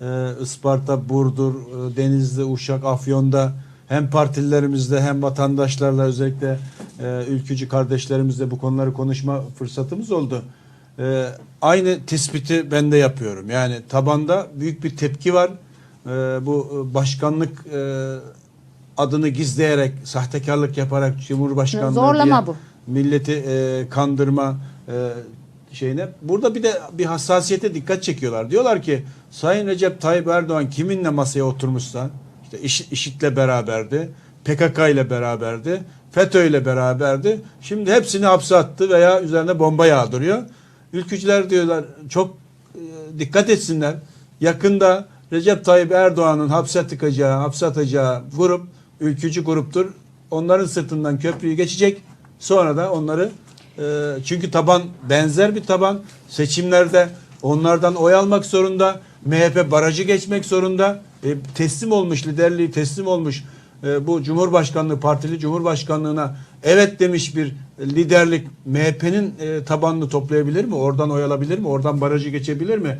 e, Isparta, Burdur, e, Denizli, Uşak, Afyon'da hem partililerimizle hem vatandaşlarla özellikle e, ülkücü kardeşlerimizle bu konuları konuşma fırsatımız oldu. E, aynı tespiti ben de yapıyorum. Yani tabanda büyük bir tepki var. E, bu başkanlık e, adını gizleyerek, sahtekarlık yaparak Cumhurbaşkanlığı Zorlama diye bu. milleti e, kandırma e, şeyine. Burada bir de bir hassasiyete dikkat çekiyorlar. Diyorlar ki Sayın Recep Tayyip Erdoğan kiminle masaya oturmuşsa işte IŞ- IŞİD'le beraberdi, PKK ile beraberdi, FETÖ ile beraberdi. Şimdi hepsini hapse attı veya üzerine bomba yağdırıyor. Ülkücüler diyorlar çok e, dikkat etsinler. Yakında Recep Tayyip Erdoğan'ın hapse tıkacağı, hapse atacağı grup ülkücü gruptur. Onların sırtından köprüyü geçecek. Sonra da onları e, çünkü taban benzer bir taban seçimlerde onlardan oy almak zorunda. MHP barajı geçmek zorunda. E, teslim olmuş liderliği teslim olmuş e, bu Cumhurbaşkanlığı partili Cumhurbaşkanlığına evet demiş bir liderlik MHP'nin e, tabanını toplayabilir mi? Oradan oy alabilir mi? Oradan barajı geçebilir mi?